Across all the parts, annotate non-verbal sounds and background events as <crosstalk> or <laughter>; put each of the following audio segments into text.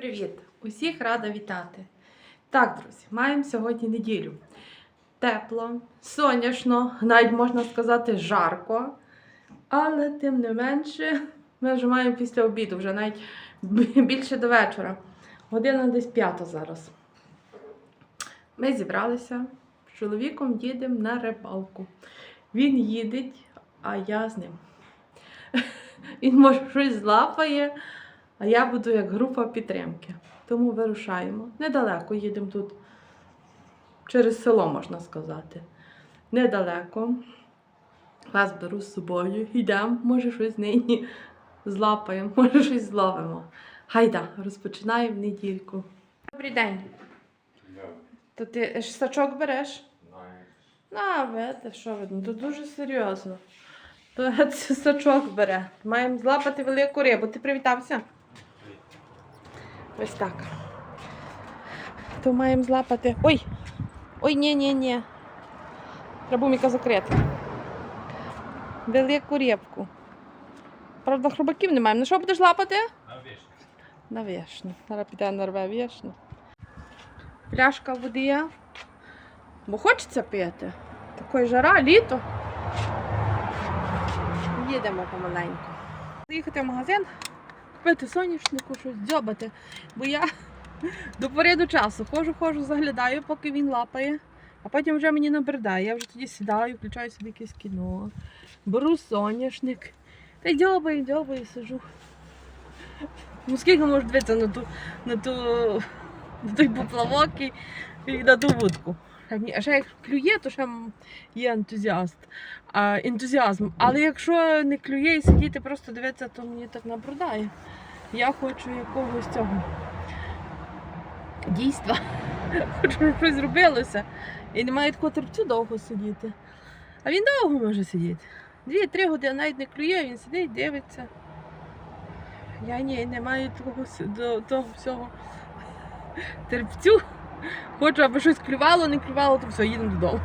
Привіт! Усіх рада вітати! Так, друзі, маємо сьогодні неділю. Тепло, сонячно, навіть можна сказати, жарко. Але тим не менше, ми вже маємо після обіду, вже навіть більше до вечора. Година десь п'ята зараз. Ми зібралися з чоловіком їдемо на рибалку. Він їде, а я з ним. <laughs> Він може щось злапає, а я буду як група підтримки. Тому вирушаємо. Недалеко їдемо тут. Через село, можна сказати. Недалеко. Вас беру з собою. Йдемо, може щось нині злапаємо, <laughs> може щось зловимо. Гайда, розпочинаємо недільку. Добрий день. То ти сачок береш? На, видите, що видно, тут дуже серйозно. То <laughs> сачок бере. Маємо злапати велику рибу. Ти привітався? Ось так. То маємо злапати. Ой! Ой, ні, ні, ні. Треба міка закрити. Велику рибку. Правда, хробаків не маємо. На що будеш лапати? На вишню. Зараз піде нарве вишню. Пляшка води. Бо хочеться пити. Такої жара, літо. Їдемо помаленьку. Заїхати в магазин, купити соняшнику, щось дзьобати. Бо я до пори до часу ходжу, ходжу, заглядаю, поки він лапає, а потім вже мені набридає. Я вже тоді сідаю, включаю собі якесь кіно, беру соняшник. Та й дзьобаю, дзьобаю, сижу. Ну скільки можеш дивитися на ту, на ту, на той поплавок і, і на ту вудку. А ні, А ще як клює, то ще є ентузіаст. А, ентузіазм. Але якщо не клює і сидіти, просто дивитися, то мені так набридає. Я хочу якогось цього дійства. <laughs> Хочу, щоб щось зробилося. І немає такого терпцю довго сидіти. А він довго може сидіти. Дві-три години навіть не клює, він сидить, дивиться. Я ні, не маю такого до того всього терпцю. Хочу, аби щось клювало, не клювало, то все, їдемо додому.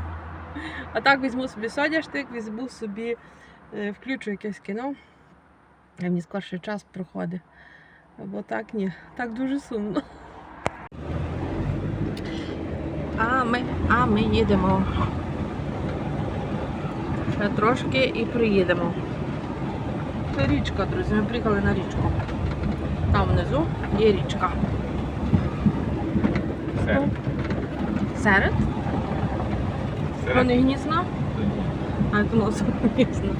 А так візьму собі соняшник, візьму собі, е, включу якесь кіно. А мені скорше час проходить. Бо так ні, так дуже сумно. А ми, а ми їдемо. Ще трошки і приїдемо. Це річка, друзі, ми приїхали на річку. Там внизу є річка. Серед. Серед? Серед. Вони гнізно. А як воно гнізно.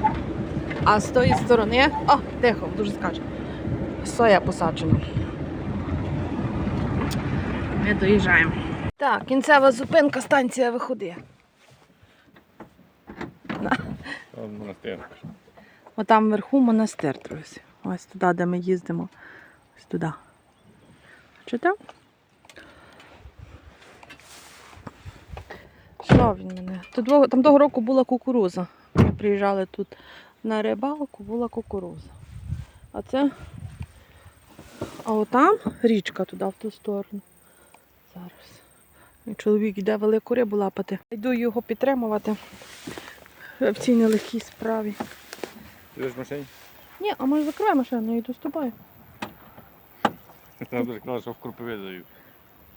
А з тої сторони. О, тихо, дуже скаче. Соя посаджена. Ми доїжджаємо. Так, кінцева зупинка, станція виходи. Монастир. Отам вверху монастир, друзі. Ось туди, де ми їздимо. Ось туди. Чите? Що він мене? Тут, там того року була кукуруза. Ми приїжджали тут на рибалку, була кукуруза. А це. А отам річка туди, в ту сторону. Зараз. І чоловік йде велику рибу лапати. Йду його підтримувати в цій нелегкій справі. Ти в машині? Ні, а може закривай машину, я йду з тобою. Дуже казала, що в крупові даю.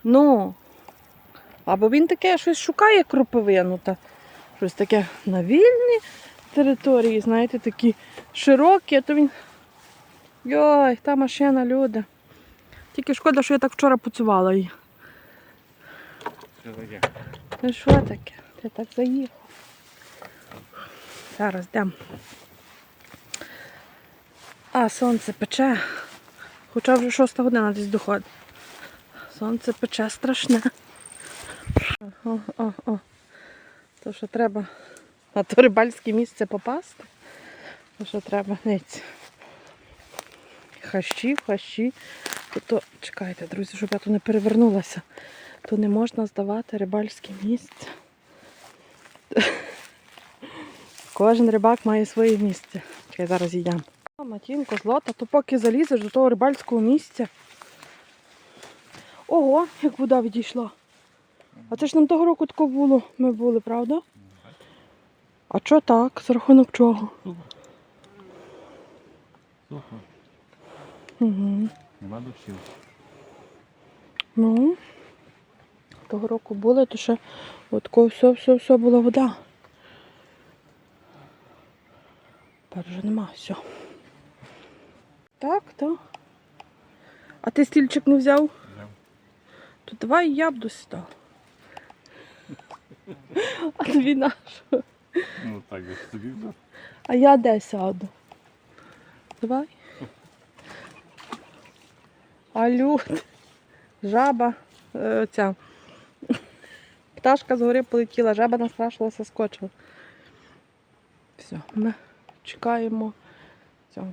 Ну. Або він таке щось шукає кропивину, та щось таке на вільній території, знаєте, такі широкі, а то він. Йой, та машина, люди. Тільки шкода, що я так вчора поцювала її. Ну що таке? Ти так заїхав. Зараз йдемо. А, сонце пече. Хоча вже шоста година десь доходить. Сонце пече страшне. О, о. То що треба на то рибальське місце попасти. То що треба ниць. Хащі, хащі. То, чекайте, друзі, щоб я тут не перевернулася то не можна здавати рибальське місце. Кожен рибак має своє місце. Чекай, зараз йдемо. О, Матінко, злота, то поки залізеш до того рибальського місця. Ого, як вода відійшла. А це ж нам того року тако було. Ми були, правда? А що так? За рахунок чого? Сухо. Угу. Нема дощів. Ну, того року було, то ще от все, все, все була вода. Тепер вже нема все. Так, так. А ти стільчик не взяв? Взяв. То давай я б достав. А тобі наш. Ну так, я собі взяв. А я де сяду? Давай. Алю. Жаба. е, Ця. Пташка з гори полетіла, жаба настрашилася, скочила. Все, ми чекаємо. цього.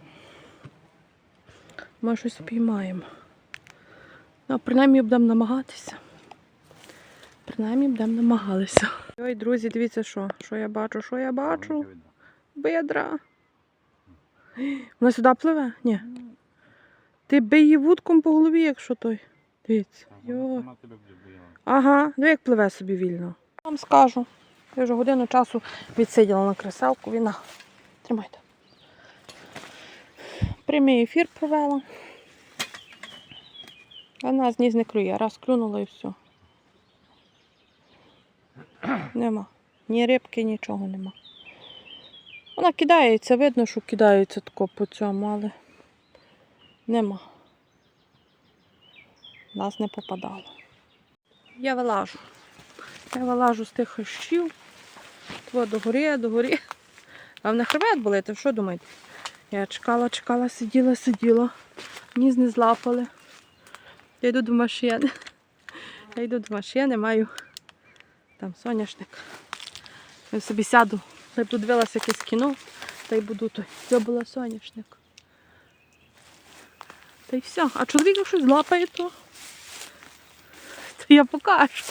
Ми щось піймаємо. Ну, принаймні будемо намагатися. Принаймні будемо намагалися. Ой, друзі, дивіться, що. Що я бачу, що я бачу. Бедра. Вона сюди пливе? Ні. Ти бий її вудком по голові, якщо той. Дивіться. Йо. Ага, ну як пливе собі вільно. Вам скажу. Я вже годину часу відсиділа на кресалку. Віна. Тримайте. Прямий ефір провела. Вона з ніс не клює. Раз клюнула і все. Нема. Ні рибки, нічого нема. Вона кидається, видно, що кидається тако по цьому, але нема. Нас не попадало. Я вилажу. Я вилажу з тих хащів. Тво до гори, до гори. А в хребет болити, що думаєте? Я чекала, чекала, сиділа, сиділа. Ніс не злапали. Я йду до машини. Я йду до машини, маю там соняшник. Я собі сяду, я буду дивилася якесь кіно, та й буду той. Це була соняшник. Та й все. А чоловік щось злапає, то то я покажу.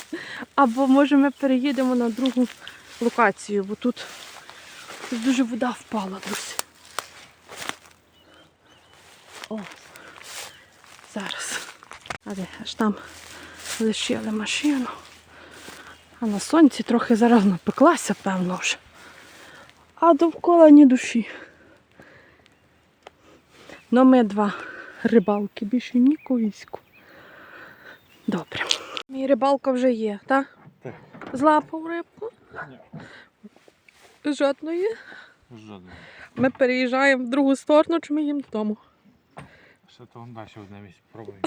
Або може ми переїдемо на другу локацію, бо тут, дуже вода впала, друзі. О, зараз. А де аж там лишили машину. А на сонці трохи зараз напеклася, певно вже. А довкола ні душі. Ну ми два рибалки, більше нікоїську. Добре. Мій рибалка вже є, так? Так. Злапав рибку. Жодної. Жодного. Ми переїжджаємо в другу сторону, чи ми їм додому. Ще то далі одне місце пробуємо.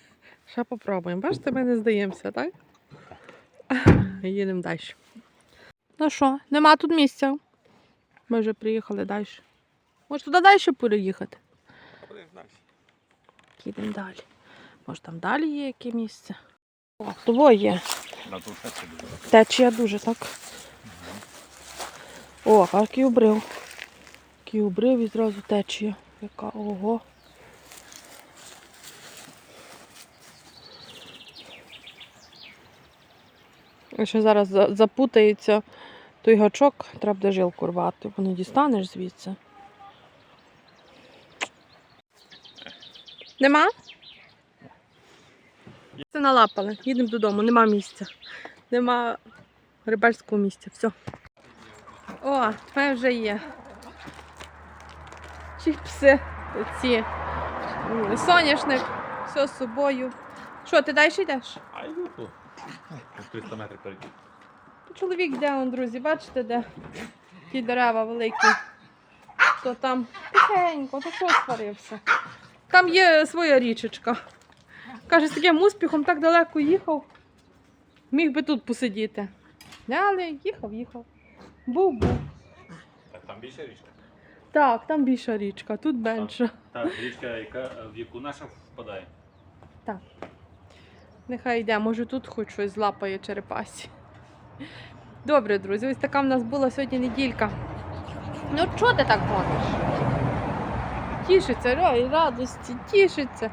<laughs> Ще попробуємо. Бачите, ми не здаємося, так? <laughs> Їдемо далі. Ну що, нема тут місця. Ми вже приїхали далі. Може туди далі переїхати? Далі. Їдемо далі. Може там далі є яке місце? О, того є. Течія дуже, так? О, а який обрив. Який обрив і зразу течія. Яка ого. Якщо зараз запутається той гачок, треба буде жилку рвати, бо не дістанеш звідси. Нема? Це налапали. Їдемо додому, нема місця. Нема рибальського місця. Все. О, твоє вже є. Чіпси, ці соняшник, все з собою. Що, ти далі йдеш? А йду. Ось 300 метрів перейти. Чоловік де он, друзі, бачите, де ті дерева великі. То там тихенько, то що сварився. Там є своя річечка. Каже, з таким успіхом так далеко їхав. Міг би тут посидіти. Але їхав, їхав. Був, був. Так, там більше річка. Так, там більша річка, тут менша. Так, річка, яка, в яку наша впадає. Нехай йде, може тут хоч щось злапає черепасі. Добре, друзі, ось така в нас була сьогодні неділька. Ну чого ти так ходиш? Тішиться, ой, радості, тішиться.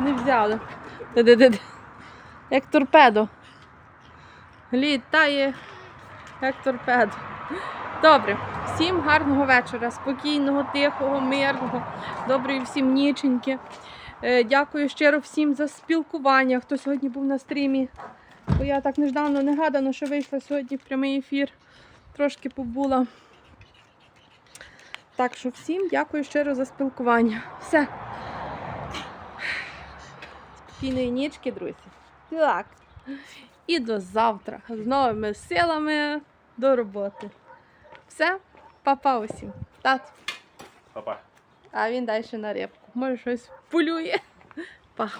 Не взяли. Де-де-де. Як торпедо. Літає, як торпедо. Добре, всім гарного вечора, спокійного, тихого, мирного, доброї всім ніченьки. Е, Дякую щиро всім за спілкування, хто сьогодні був на стрімі. Бо я так неждано негадано, що вийшла сьогодні в прямий ефір. Трошки побула. Так що всім дякую щиро за спілкування. Все. спокійної нічки, друзі. Так. І до завтра з новими силами до роботи. Все, па-па усім. Тат. Папа. А він далі на рибку. Може щось полює. Па.